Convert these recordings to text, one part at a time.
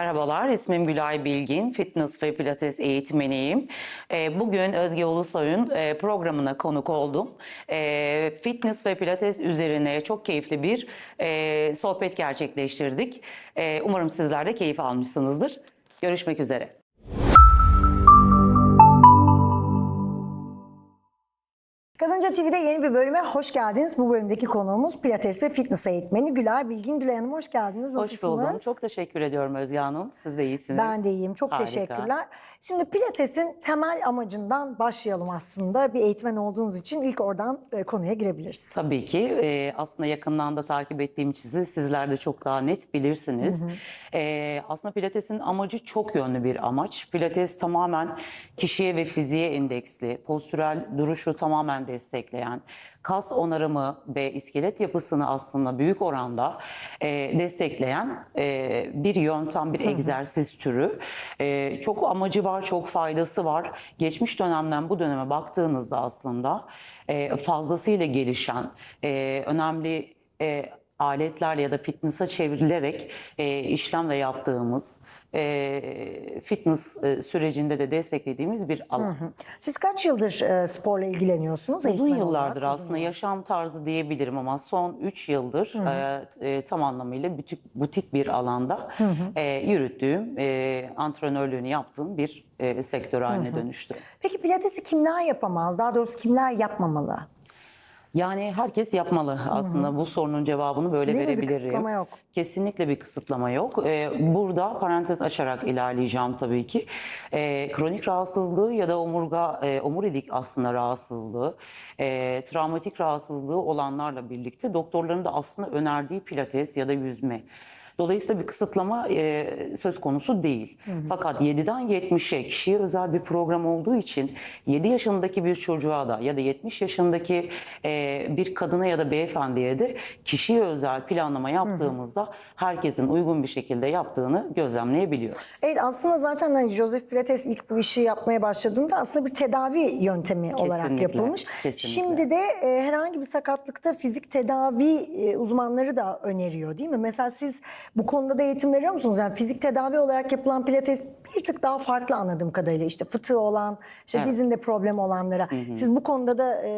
Merhabalar, ismim Gülay Bilgin, fitness ve pilates eğitmeniyim. Ee, Bugün Özge Ulusoy'un e, programına konuk oldum. Ee, Fitness ve pilates üzerine çok keyifli bir e, sohbet gerçekleştirdik. Ee, Umarım sizler de keyif almışsınızdır. Görüşmek üzere. Kadınca TV'de yeni bir bölüme hoş geldiniz. Bu bölümdeki konuğumuz Pilates ve Fitness eğitmeni Gülay Bilgin. Gülay Hanım hoş geldiniz. Hoş buldum. Nasılsınız? Çok teşekkür ediyorum Özge Hanım. Siz de iyisiniz. Ben de iyiyim. Çok Harika. teşekkürler. Şimdi Pilates'in temel amacından başlayalım aslında. Bir eğitmen olduğunuz için ilk oradan e, konuya girebiliriz. Tabii ki e, aslında yakından da takip ettiğim siz- sizler de çok daha net bilirsiniz. E, aslında Pilates'in amacı çok yönlü bir amaç. Pilates tamamen kişiye ve fiziğe endeksli, postürel duruşu tamamen destekleyen, kas onarımı ve iskelet yapısını aslında büyük oranda e, destekleyen e, bir yöntem, bir egzersiz türü. E, çok amacı var, çok faydası var. Geçmiş dönemden bu döneme baktığınızda aslında e, fazlasıyla gelişen e, önemli e, aletlerle ya da fitness'a çevrilerek e, işlemle yaptığımız e, fitness e, sürecinde de desteklediğimiz bir alan. Siz kaç yıldır e, sporla ilgileniyorsunuz? Uzun yıllardır olarak? aslında yaşam tarzı diyebilirim ama son 3 yıldır e, e, tam anlamıyla butik, butik bir alanda e, yürüttüğüm, e, antrenörlüğünü yaptığım bir e, sektör haline dönüştü. Peki Pilates'i kimler yapamaz? Daha doğrusu kimler yapmamalı? Yani herkes yapmalı aslında bu sorunun cevabını böyle Değil mi? Bir kısıtlama yok. Kesinlikle bir kısıtlama yok. Ee, burada parantez açarak ilerleyeceğim tabii ki. Ee, kronik rahatsızlığı ya da omurga, e, omurilik aslında rahatsızlığı, e, travmatik rahatsızlığı olanlarla birlikte doktorların da aslında önerdiği pilates ya da yüzme. Dolayısıyla bir kısıtlama e, söz konusu değil. Fakat 7'den 70'e kişiye özel bir program olduğu için 7 yaşındaki bir çocuğa da ya da 70 yaşındaki e, bir kadına ya da beyefendiye de kişiye özel planlama yaptığımızda herkesin uygun bir şekilde yaptığını gözlemleyebiliyoruz. Evet aslında zaten hani Joseph Pilates ilk bu işi yapmaya başladığında aslında bir tedavi yöntemi olarak Kesinlikle, yapılmış. kesinlikle. Şimdi de e, herhangi bir sakatlıkta fizik tedavi e, uzmanları da öneriyor değil mi? Mesela siz bu konuda da eğitim veriyor musunuz? Yani fizik tedavi olarak yapılan pilates bir tık daha farklı anladığım kadarıyla. İşte fıtığı olan, işte Evet. dizinde problem olanlara. Siz bu konuda da e,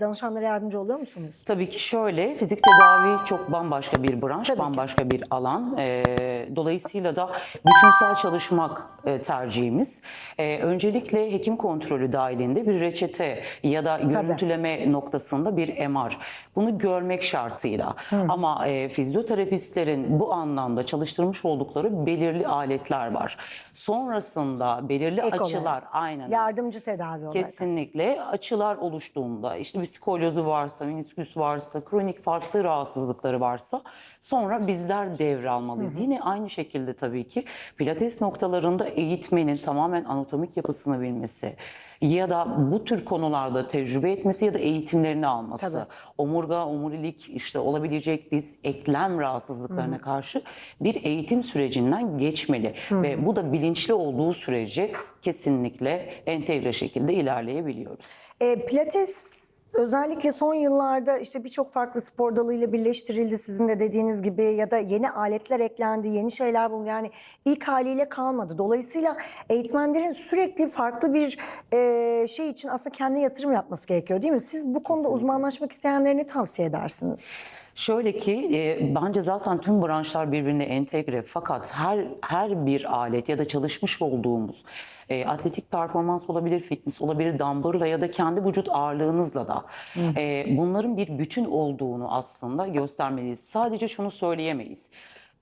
danışanlara yardımcı oluyor musunuz? Tabii ki şöyle, fizik tedavi çok bambaşka bir branş, Tabii ki. bambaşka bir alan. Ee, dolayısıyla da bütünsel çalışmak e, tercihimiz. Ee, öncelikle hekim kontrolü dahilinde bir reçete ya da görüntüleme noktasında bir MR. Bunu görmek şartıyla. Ama e, fizyoterapistlerin bu anlamda çalıştırmış oldukları belirli aletler var. Sonrasında belirli Ek olarak. açılar, aynen öyle. Yardımcı tedavi olarak. Kesinlikle açılar oluştuğunda işte bir skolyozu varsa, menisküs varsa, kronik farklı rahatsızlıkları varsa sonra bizler devralmalıyız. Yine aynı şekilde tabii ki pilates noktalarında eğitmenin tamamen anatomik yapısını bilmesi ya da bu tür konularda tecrübe etmesi ya da eğitimlerini alması. Tabii. Omurga, omurilik işte olabilecek diz, eklem rahatsızlıklarına karşı bir eğitim sürecinden geçmeli. Ve bu da bilinçli olduğu sürece kesinlikle entegre şekilde ilerleyebiliyoruz. E, Pilates özellikle son yıllarda işte birçok farklı spor dalıyla birleştirildi sizin de dediğiniz gibi ya da yeni aletler eklendi, yeni şeyler bulundu. Yani ilk haliyle kalmadı. Dolayısıyla eğitmenlerin sürekli farklı bir e, şey için aslında kendi yatırım yapması gerekiyor değil mi? Siz bu konuda uzmanlaşmak isteyenlere ne tavsiye edersiniz? Şöyle ki e, bence zaten tüm branşlar birbirine entegre fakat her her bir alet ya da çalışmış olduğumuz e, atletik performans olabilir, fitness olabilir, dumbbell'la ya da kendi vücut ağırlığınızla da e, bunların bir bütün olduğunu aslında göstermeliyiz. Sadece şunu söyleyemeyiz.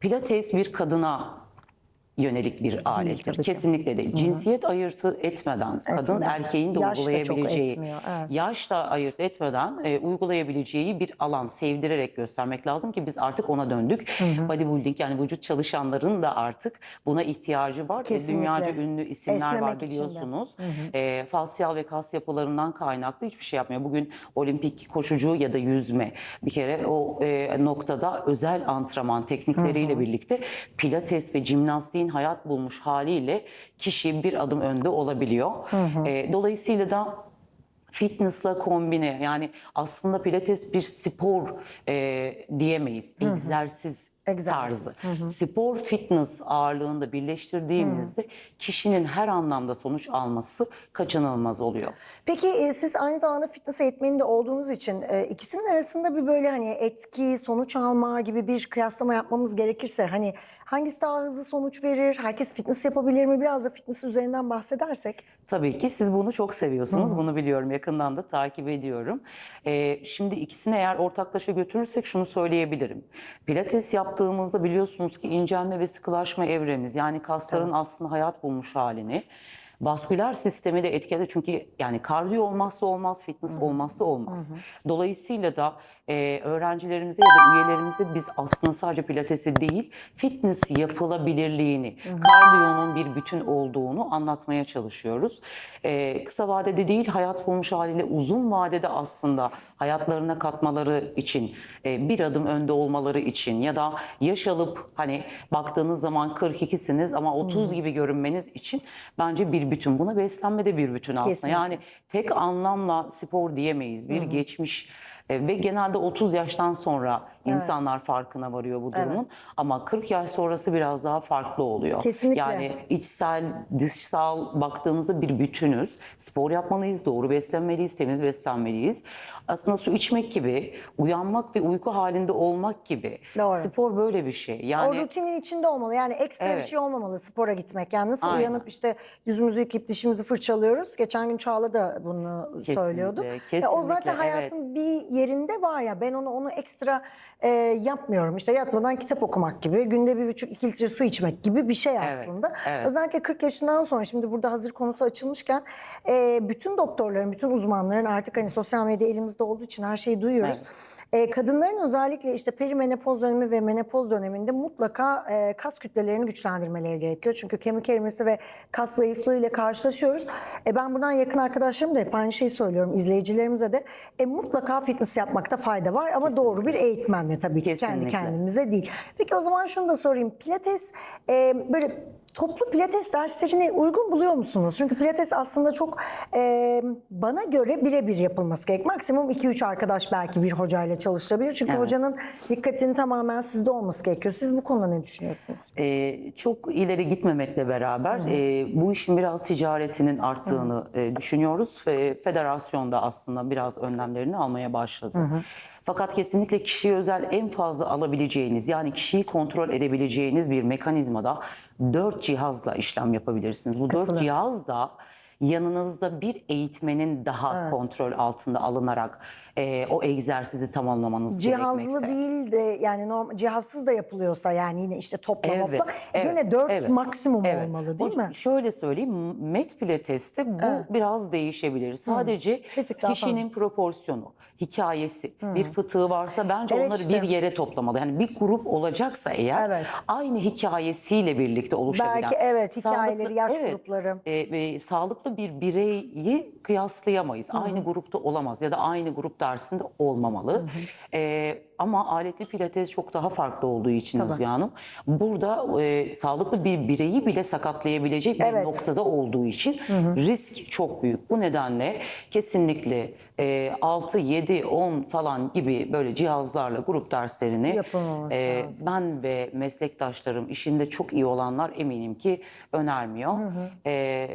Pilates bir kadına yönelik bir alettir. ki. Kesinlikle değil. Cinsiyet ayırtı etmeden kadın Etmeden. erkeğin de Yaş da uygulayabileceği, etmiyor, evet. yaş da ayırt etmeden e, uygulayabileceği bir alan sevdirerek göstermek lazım ki biz artık ona döndük. Bodybuilding yani vücut çalışanların da artık buna ihtiyacı var. Kesinlikle. dünyaca ünlü isimler var Esnemek de. biliyorsunuz. E, fasyal ve kas yapılarından kaynaklı hiçbir şey yapmıyor. Bugün olimpik koşucu ya da yüzme bir kere o e, noktada özel antrenman teknikleriyle birlikte pilates ve jimnastiğin hayat bulmuş haliyle kişi bir adım önde olabiliyor. E, dolayısıyla da fitnessla kombine yani aslında pilates bir spor e, diyemeyiz. Egzersiz Egzersiz. Tarzı. Spor, fitness ağırlığında birleştirdiğimizde kişinin her anlamda sonuç alması kaçınılmaz oluyor. Peki e, siz aynı zamanda fitness eğitmeni de olduğunuz için e, ikisinin arasında bir böyle hani etki, sonuç alma gibi bir kıyaslama yapmamız gerekirse hani hangisi daha hızlı sonuç verir? Herkes fitness yapabilir mi? Biraz da fitness üzerinden bahsedersek. Tabii ki siz bunu çok seviyorsunuz. Bunu biliyorum. Yakından da takip ediyorum. Ee, şimdi ikisini eğer ortaklaşa götürürsek şunu söyleyebilirim. Pilates yaptığımızda biliyorsunuz ki incelme ve sıkılaşma evremiz yani kasların aslında hayat bulmuş halini vasküler sistemi de etkiledi. Çünkü yani kardiyo olmazsa olmaz, fitness olmazsa olmaz. Dolayısıyla da e, öğrencilerimize ya da üyelerimize biz aslında sadece pilatesi değil, fitness yapılabilirliğini, kardiyonun bir bütün olduğunu anlatmaya çalışıyoruz. E, kısa vadede değil, hayat bulmuş haliyle uzun vadede aslında hayatlarına katmaları için, e, bir adım önde olmaları için ya da yaş alıp hani baktığınız zaman 42'siniz ama 30 gibi görünmeniz için bence bir bütün. Buna beslenme de bir bütün aslında. Kesinlikle. Yani tek anlamla spor diyemeyiz. Bir geçmiş e, ve genelde 30 yaştan sonra insanlar farkına varıyor bu durumun. Ama 40 yaş sonrası biraz daha farklı oluyor. Kesinlikle. Yani içsel, dışsal baktığınızda bir bütünüz. Spor yapmalıyız, doğru beslenmeliyiz, temiz beslenmeliyiz. Aslında su içmek gibi, uyanmak ve uyku halinde olmak gibi. Doğru. Spor böyle bir şey. o Yani rutinin içinde olmalı. Yani ekstra bir Evet. şey olmamalı spora gitmek. Yani nasıl Aynen. uyanıp işte yüzümüzü yıkayıp dişimizi fırçalıyoruz. Geçen gün Çağla da bunu söylüyordu. kesinlikle, Ya o zaten evet. hayatın bir yerinde var ya ben onu onu ekstra e, yapmıyorum. İşte yatmadan kitap okumak gibi, günde bir buçuk iki litre su içmek gibi bir şey Evet, aslında. evet. Özellikle 40 yaşından sonra şimdi burada hazır konusu açılmışken e, bütün doktorların, bütün uzmanların artık hani sosyal medya elimizde olduğu için her şeyi duyuyoruz. Evet. E, kadınların özellikle işte perimenopoz dönemi ve menopoz döneminde mutlaka e, kas kütlelerini güçlendirmeleri gerekiyor. Çünkü kemik erimesi ve kas zayıflığı ile karşılaşıyoruz. E, ben buradan yakın arkadaşlarım da hep aynı şeyi söylüyorum izleyicilerimize de. E, mutlaka fitness yapmakta fayda var ama doğru bir eğitmenle tabii ki kendi Kesinlikle. kendimize değil. Peki o zaman şunu da sorayım. Pilates e, böyle toplu pilates derslerini uygun buluyor musunuz? Çünkü pilates aslında çok e, bana göre birebir yapılması gerek. Maksimum 2-3 arkadaş belki bir hocayla çalışabilir. Çünkü Evet. hocanın dikkatinin tamamen sizde olması gerekiyor. Siz bu konuda ne düşünüyorsunuz? e, çok ileri gitmemekle beraber e, bu işin biraz ticaretinin arttığını e, düşünüyoruz ve federasyon da aslında biraz önlemlerini almaya başladı. Fakat kesinlikle kişiye özel en fazla alabileceğiniz yani kişiyi kontrol edebileceğiniz bir mekanizmada dört cihazla işlem yapabilirsiniz. Bu dört cihaz da yanınızda bir eğitmenin daha kontrol altında alınarak e, o egzersizi tamamlamanız Cihazlı gerekmekte. değil de yani normal cihazsız da yapılıyorsa yani yine işte topla Evet, evet, yine 4 evet, maksimum Evet. olmalı değil Hocam, mi? Şöyle söyleyeyim, Met Pilates'te bu biraz değişebilir. Sadece daha kişinin proporsiyonu, hikayesi, bir fıtığı varsa bence Evet onları işte. bir yere toplamalı. Yani bir grup olacaksa eğer Evet. aynı hikayesiyle birlikte oluşabilen. Belki evet, hikayeleri, sağlıklı- yaş evet, grupları. e, ve sağlıklı bir bireyi kıyaslayamayız. Aynı grupta olamaz ya da aynı grup dersinde olmamalı. E, ama aletli pilates çok daha farklı olduğu için Tabii. Özge Hanım. Burada e, sağlıklı bir bireyi bile sakatlayabilecek bir Evet. noktada olduğu için risk çok büyük. Bu nedenle kesinlikle e, 6, 7, 10 falan gibi böyle cihazlarla grup derslerini Yapılmaması e, lazım. ben ve meslektaşlarım işinde çok iyi olanlar eminim ki önermiyor. E,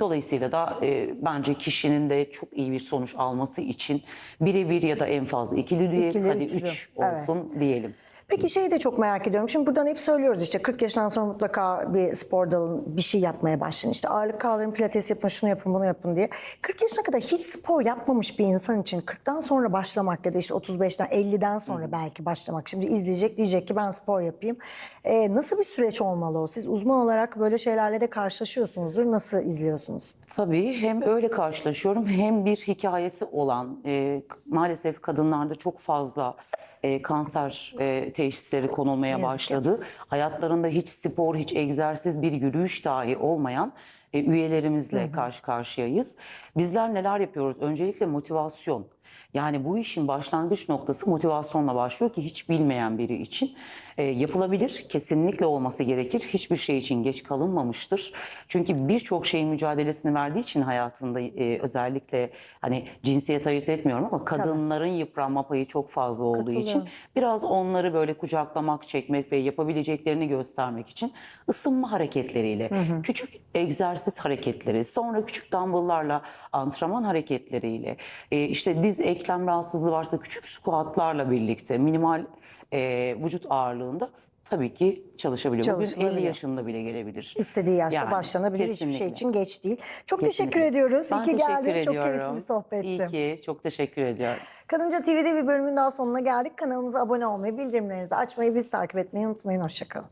dolayısıyla da e, bence kişinin de çok iyi bir sonuç alması için birebir ya da en fazla ikili düet İkili, hadi üçlü. üç olsun diyelim. Peki şeyi de çok merak ediyorum. Şimdi buradan hep söylüyoruz işte 40 yaşından sonra mutlaka bir spor dalın bir şey yapmaya başlayın. İşte ağırlık kaldırın, pilates yapın, şunu yapın, bunu yapın diye. 40 yaşına kadar hiç spor yapmamış bir insan için 40'tan sonra başlamak ya da işte 35'ten 50'den sonra belki başlamak. Şimdi izleyecek diyecek ki ben spor yapayım. Ee, nasıl bir süreç olmalı o? Siz uzman olarak böyle şeylerle de karşılaşıyorsunuzdur. Nasıl izliyorsunuz? Tabii hem öyle karşılaşıyorum hem bir hikayesi olan e, maalesef kadınlarda çok fazla e, kanser e, teşhisleri konulmaya başladı. Hayatlarında hiç spor, hiç egzersiz bir yürüyüş dahi olmayan e, üyelerimizle karşı karşıyayız. Bizler neler yapıyoruz? Öncelikle motivasyon. Yani bu işin başlangıç noktası motivasyonla başlıyor ki hiç bilmeyen biri için e, yapılabilir. Kesinlikle olması gerekir. Hiçbir şey için geç kalınmamıştır. Çünkü birçok şeyin mücadelesini verdiği için hayatında e, özellikle hani cinsiyet ayırt etmiyorum ama kadınların yıpranma payı çok fazla olduğu için biraz onları böyle kucaklamak, çekmek ve yapabileceklerini göstermek için ısınma hareketleriyle, küçük egzersiz hareketleri, sonra küçük dumbbell'larla, antrenman hareketleriyle, e, işte diz eklem rahatsızlığı varsa küçük squatlarla birlikte minimal e, vücut ağırlığında tabii ki çalışabiliyor. Bugün 50 Çalışılabiliyor. yaşında bile gelebilir. İstediği yaşta Yani, başlanabilir. Hiçbir şey kesinlikle. için geç değil. Çok Kesinlikle. teşekkür ediyoruz. Ben İyi ki geldiniz. Çok keyifli bir sohbetti. İyi ki. Çok teşekkür ediyorum. Kadınca TV'de bir bölümün daha sonuna geldik. Kanalımıza abone olmayı, bildirimlerinizi açmayı, biz takip etmeyi unutmayın. Hoşçakalın.